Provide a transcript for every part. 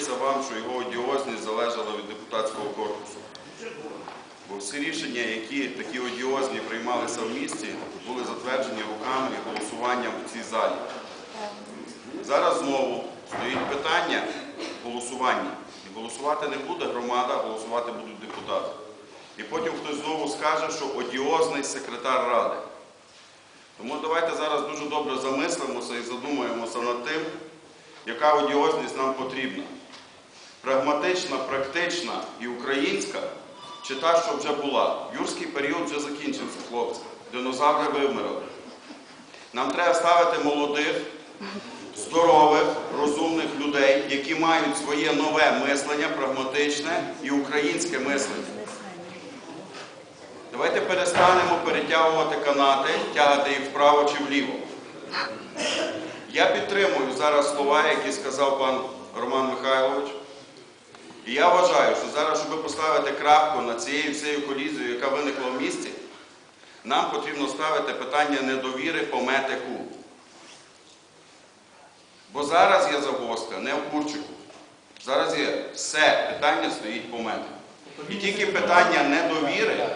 здається вам, що його одіозність залежала від депутатського корпусу. Бо всі рішення, які такі одіозні приймалися в місті, були затверджені руками і голосуванням в цій залі. Зараз знову стоїть питання голосування. І голосувати не буде громада, голосувати будуть депутати. І потім хтось знову скаже, що одіозний секретар ради. Тому давайте зараз дуже добре замислимося і задумаємося над тим, яка одіозність нам потрібна. Прагматична, практична і українська, чи та, що вже була. Юрський період вже закінчився, хлопці. Динозаври вимерли. Нам треба ставити молодих, здорових, розумних людей, які мають своє нове мислення, прагматичне і українське мислення. Давайте перестанемо перетягувати канати, тягати їх вправо чи вліво. Я підтримую зараз слова, які сказав пан Роман Михайлович. І я вважаю, що зараз, щоб поставити крапку над цією всією колізією, яка виникла в місті, нам потрібно ставити питання недовіри по метику. Бо зараз є загвоздка не в Курчику. Зараз є все питання стоїть по метику. І тільки питання недовіри,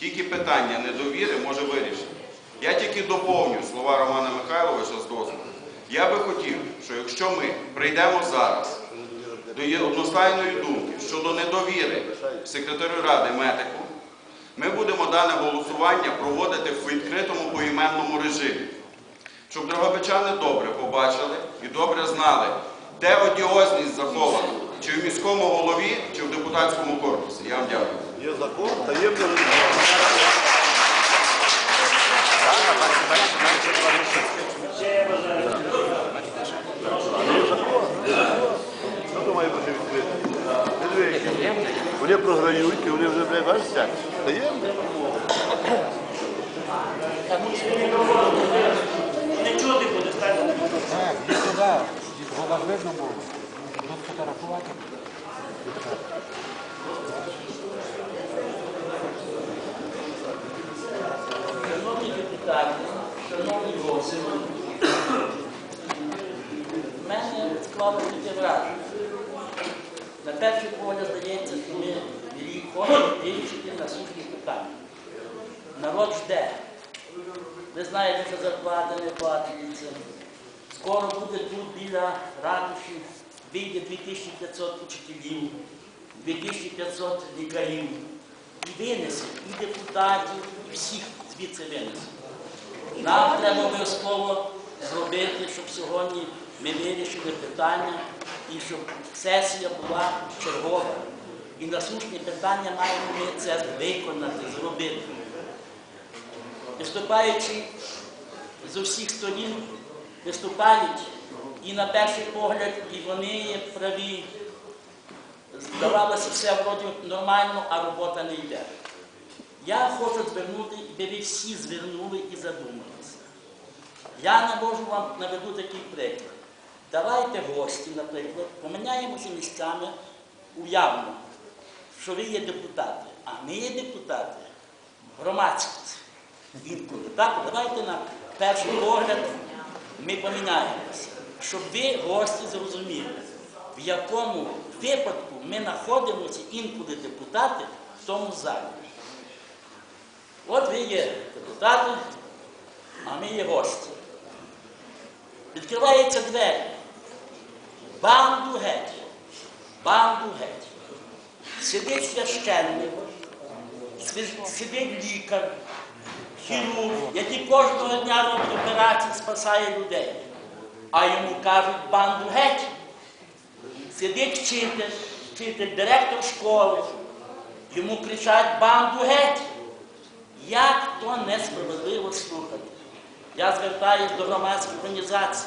тільки питання недовіри може вирішити. Я тільки доповню слова Романа Михайловича з дозволу. Я би хотів, що якщо ми прийдемо зараз до є- одностайної думки щодо недовіри секретарю Ради Метику, ми будемо дане голосування проводити в відкритому поіменному режимі, щоб дрогобичани добре побачили і добре знали, де одіозність захована, чи в міському голові, чи в депутатському корпусі. Я вам дякую. Є закон, таємне Що Вони програють, і вони вже, бачите, таємне. Не чути буде. Так, бо вас видно було. Тут фотографувати. Шановні депутати, шановні гості, в мене склалося таке враження. Перший погляд здається, що ми рік хочемо вирішити насущні питання. Народ жде. Ви знаєте, що зарплати не платиться. Скоро буде тут біля ратуші, вийде 2500 учителів, 2500 лікарів. І винесе, і депутатів, і всіх звідси винесе. Нам треба обов'язково зробити, щоб сьогодні ми вирішили питання і щоб сесія була чергова. І насущні питання маємо ми це виконати, зробити. Виступаючи з усіх сторін, виступають і на перший погляд, і вони є праві. Здавалося, все вроді нормально, а робота не йде. Я хочу звернути, і ви всі звернули і задумалися. Я навожу вам наведу такий приклад. Давайте гості, наприклад, поміняємося місцями уявно, що ви є депутати, а ми є депутати, громадськість. Інколи. Так, давайте на перший погляд ми поміняємося, щоб ви, гості, зрозуміли, в якому випадку ми знаходимося інколи депутати в тому залі. От ви є депутати, а ми є гості. Відкриваються двері. Банду геть. Банду геть. Сидить священник, сидить лікар, хірург, який кожного дня робить операції, спасає людей. А йому кажуть банду геть. Сидить вчитель, вчитель, директор школи. Йому кричать банду геть. Як то несправедливо слухати? Я звертаюся до громадських організацій.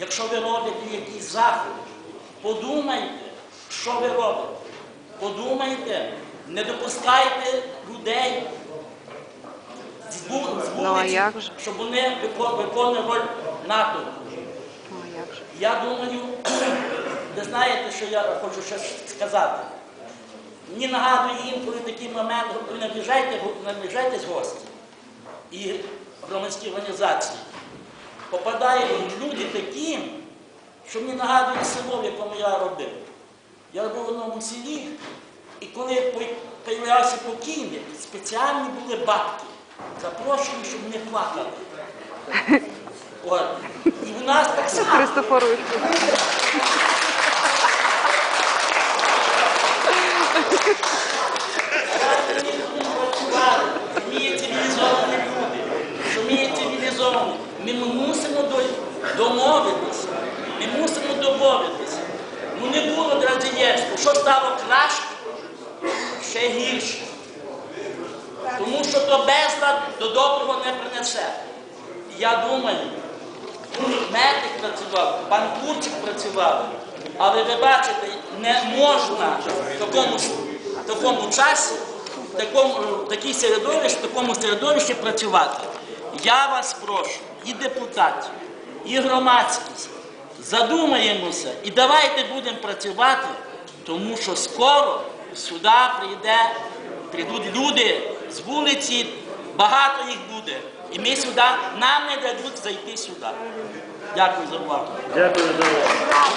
Якщо ви робите якісь заходи, подумайте, що ви робите. Подумайте, не допускайте людей з Ну, вулиці, щоб вони виконували роль натовпу. Ну? Я думаю, ви знаєте, що я хочу ще сказати. Мені нагадує інколи такий момент, ви наближайтесь гості і громадські організації. Попадають люди такі, що мені нагадує село, в якому я робив. Я робив в одному селі, і коли появлявся покійник, спеціальні були бабки, запрошені, щоб не плакали. От. І в нас так само. Христофорович. Ми є цивілізовані люди, що ми є цивілізовані. Ми мусимо до- домовитися. Ми мусимо домовитися. Ну не було Дразієвського. Що стало краще, ще гірше. Тому що то безлад до доброго не принесе. Я думаю, медик працював, пан Курчик працював, але ви бачите, не можна в такому, в такому часі, в такому, в такій середовищі, в такому середовищі працювати. Я вас прошу, і депутатів, і громадськість, задумаємося і давайте будемо працювати, тому що скоро сюди прийде, прийдуть люди з вулиці, багато їх буде. І ми сюди, нам не дадуть зайти сюди. Дякую за увагу. Дякую за увагу.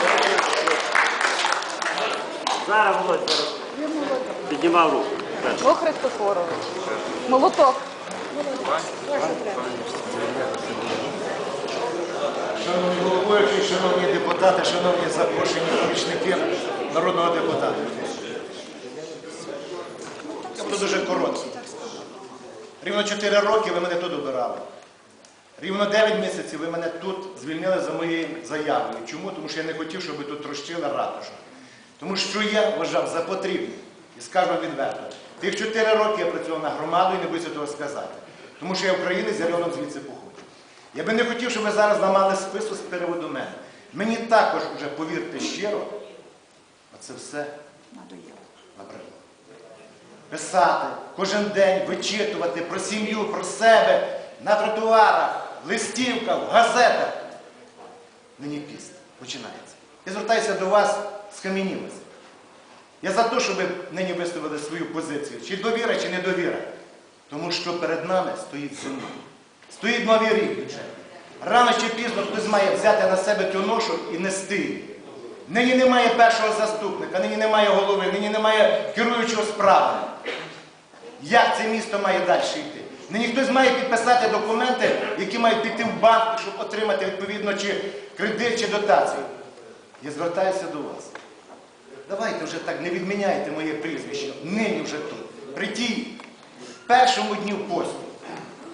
Зараз Володь, зараз. Піднімав руку. О, Христофорович. Молоток. Шановні головуючі, шановні депутати, шановні запрошені помічники народного депутата. Я буду дуже короткий. Рівно 4 роки ви мене тут обирали. Рівно 9 місяців ви мене тут звільнили за моєю заявою. Чому? Тому що я не хотів, щоб ви тут трощили ратушу. Тому що я вважав за потрібне, і скажу відверто, тих 4 роки я працював на громаду і не боюся того сказати. Тому що я українець, я родом звідси походжу. Я би не хотів, щоб ви зараз ламали список з переводу мене. Мені також уже, повірте щиро, оце все набридло. Писати кожен день, вичитувати про сім'ю, про себе на тротуарах, в листівках, газетах. Нині піст починається. Я звертаюся до вас з камінілися. Я за те, щоб ви нині виставили свою позицію, чи довіра, чи недовіра. Тому що перед нами стоїть зима. Стоїть новий рік бюджет. Рано чи пізно хтось має взяти на себе цю ношу і нести. Нині немає першого заступника, нині немає голови, нині немає керуючого справами. Як це місто має далі йти? Нині хтось має підписати документи, які мають піти в банк, щоб отримати відповідно чи кредит, чи дотацію. Я звертаюся до вас. Давайте вже так не відміняйте моє прізвище. Нині вже тут. При тій першому дню посту.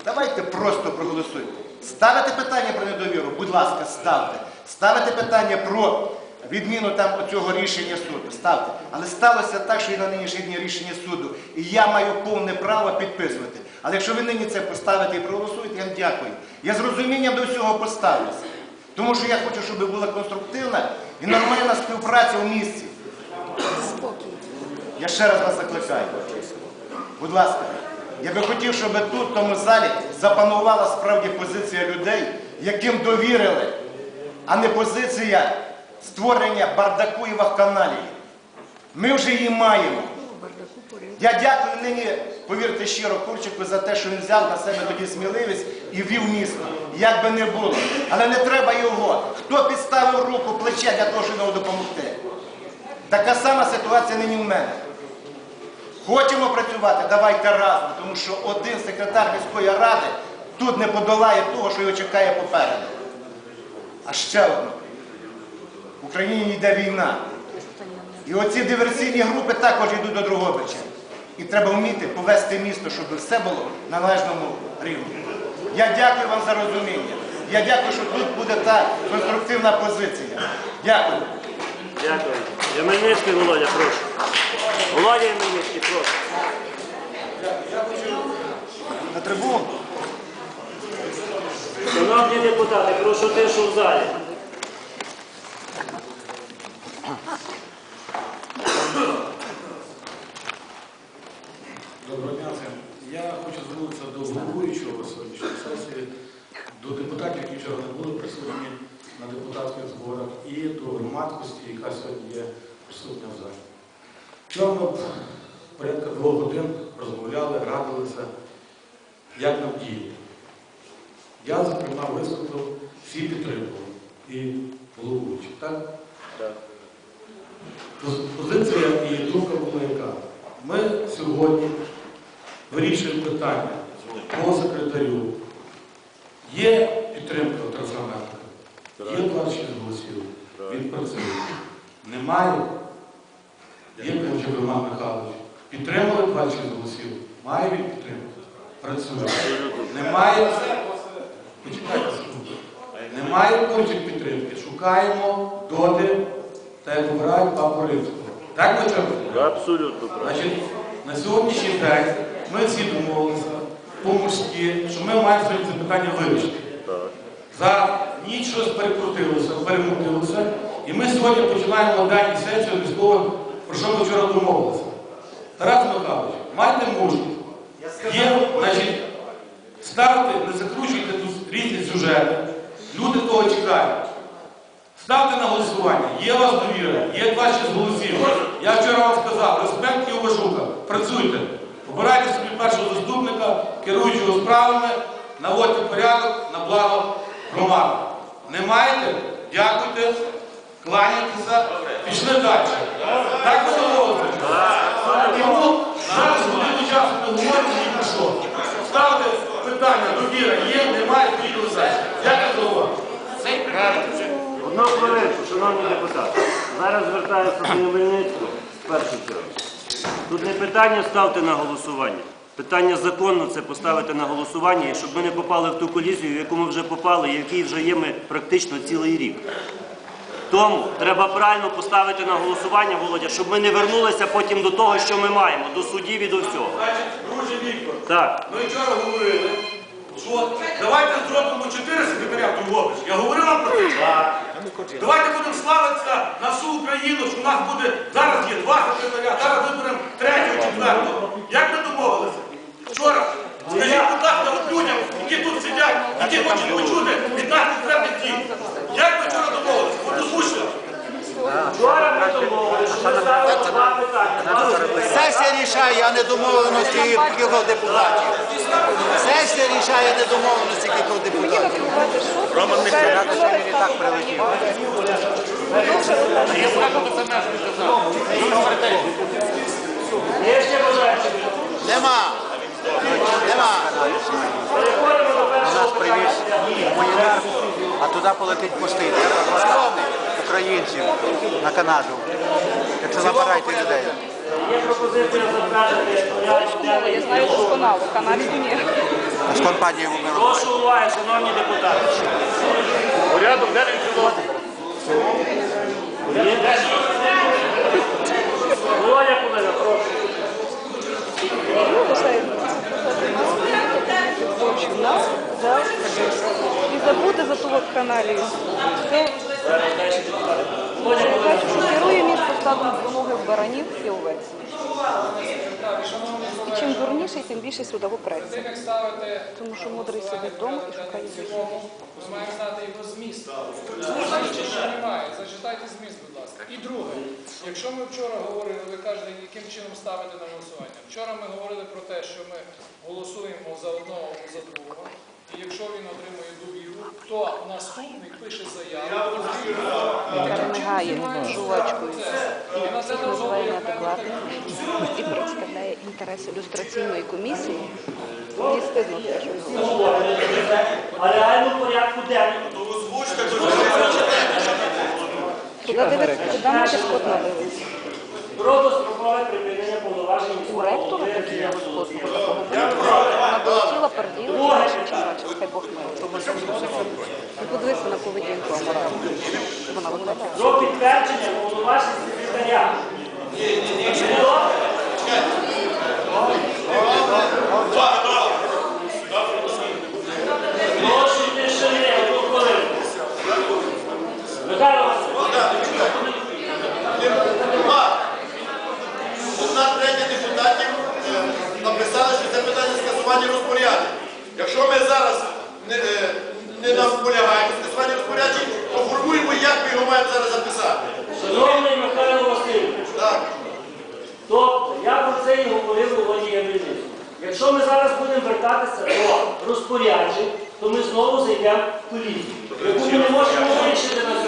Давайте просто проголосуйте. Ставите питання про недовіру, будь ласка, ставте. Ставите питання про відміну там оцього рішення суду. Ставте. Але сталося так, що і на нинішній дні рішення суду. І я маю повне право підписувати. Але якщо ви нині це поставите і проголосуєте, я вам дякую. Я з розумінням до всього поставлюся. Тому що я хочу, щоб була конструктивна і нормальна співпраця в місті. Я ще раз вас закликаю. Будь ласка, я би хотів, щоб тут, в тому залі, запанувала справді позиція людей, яким довірили, а не позиція створення бардаку і вахканалії. Ми вже її маємо. Я дякую нині, повірте щиро, Курчику за те, що він взяв на себе тоді сміливість і вів місто. Як би не було. Але не треба його. Хто підставив руку, плече для того, щоб йому допомогти? Така сама ситуація нині в мене. Хочемо працювати, давайте разом, тому що один секретар міської ради тут не подолає того, що його чекає попереду. А ще одно. В Україні йде війна. І оці диверсійні групи також йдуть до Другобича. І треба вміти повести місто, щоб все було на належному рівні. Я дякую вам за розуміння. Я дякую, що тут буде та конструктивна позиція. Дякую. Дякую. Ємельницький Володя, прошу. Володя Ємельницький, прошу. На трибуну. Шановні депутати, прошу тишу в залі. Доброго дня. Я хочу звернутися до головуючого сьогоднішньої сесії, до депутатів, які вчора не були присутні на депутатських зборах, і до громадськості, яка сьогодні є присутня в залі. Вчора ми порядка двох годин розмовляли, радилися, як нам діяти. Я, зокрема, виступив, всі підтримували. І головуючий, так? Поз- Позиція і думка була яка? Ми сьогодні вирішуємо питання по секретарю. Є підтримка Трансформатика, є 26 голосів. Він працює. Немає. Є Ковчук Роман Михайлович. Підтримали 26 голосів. Має він підтримку. Працює. Немає. Почекайте секунду. Немає Ковчук підтримки. Шукаємо доти та як обирають папу римського. Так чому? Абсолютно Значить, на сьогоднішній день ми всі домовилися по-мужськи, що ми маємо сьогодні це питання вирішити. За ніч щось перекрутилося, перемутилося, і ми сьогодні починаємо на даній сесію військових, про що ми вчора домовилися. Тарас Михайлович, майте мужність. Є, значить, ставте, не закручуйте тут різні сюжети. Люди того чекають. Ставте на голосування. Є у вас довіра, є 26 голосів. Я вчора вам сказав, респект і уважуха. Працюйте. Обирайте собі першого заступника, керуючого справами, наводьте порядок на благо громади. Не маєте? Дякуйте, кланяйтеся, пішли далі. Так ви домовилися? Тому зараз годину часу не говоримо ні про що. Ставте питання, довіра є, немає, поїхали далі. Дякую за увагу. Одну хвилинку, шановні депутати. Зараз звертаюся до Хмельницького в першу чергу. Тут не питання ставте на голосування. Питання законно це поставити на голосування, і щоб ми не попали в ту колізію, в яку ми вже попали, і в якій вже є ми практично цілий рік. Тому треба правильно поставити на голосування, Володя, щоб ми не вернулися потім до того, що ми маємо, до судів і до всього. Значить, друже Віктор, Так. ми вчора говорили, що давайте зробимо чотири секретаря Другобич. Я говорив вам про це? Давайте будемо славитися на всю Україну, що у нас буде, зараз є два секретаря, зараз виберемо третього, четвертого. Як ми домовилися? Вчора. Скажіть, будь ласка, от людям, які тут сидять, які хочуть почути від нас конкретних дій. Як ми вчора домовилися? От озвучте. Вчора ми домовилися, що ми ставимо два питання. Сесія рішає, а не домовленості кількох депутатів. Сесія рішає, а не домовленості кількох депутатів. Роман не так прилетів. Нема. Переходимо до першого привіз питання. воєнар, а туди полетить пустий. Треба українців на Канаду. Так що забирайте людей. Є пропозиція затвердити порядок Мову я знаю досконало, канадську ні. А з компанією ми робимо. Прошу уваги, шановні депутати. Порядок денний цілому. Володя Кулина, прошу. Ну, лише в нас за і забути за. Це керує місто ставлено вимоги в баранів і. І чим дурніший, тим більше сюди вопреться. Тому що мудрий сидить вдома і шукає вихід. ми маємо знати його зміст. Зачитайте зміст, будь ласка. І друге, якщо ми вчора говорили, ви кажете, яким чином ставити на голосування. Вчора ми говорили про те, що ми голосуємо за одного за другого. І якщо він отримує довіру, то наступник пише заяву. Перемагає жувачкою. І на це Їх називає дозволить неадекватним і представляє інтереси люстраційної комісії. Мені стидно те, що він говорить. А реально порядку денному. Куди дивиться, куди мати скотно? Про дострокове припинення повноважень У ректора такі Андрія скотного подивися на поведінку. Вона викладає. До підтвердження повноважень секретаря. Хто? Прошу тишини, одну хвилину. Михайло Васильович. Одна третя депутатів е, написали, що це питання скасування розпоряджень. Якщо ми зараз не, е, не наполягаємо в скасуванні розпоряджень, то формуємо, як ми його маємо зараз записати. Шановний Михайло Васильович, Так. тобто я про це і говорив Володі Ямельницькому. Якщо ми зараз будемо вертатися до розпоряджень, то ми знову зайдемо в колізію, яку ми не можемо вирішити на сьогодні.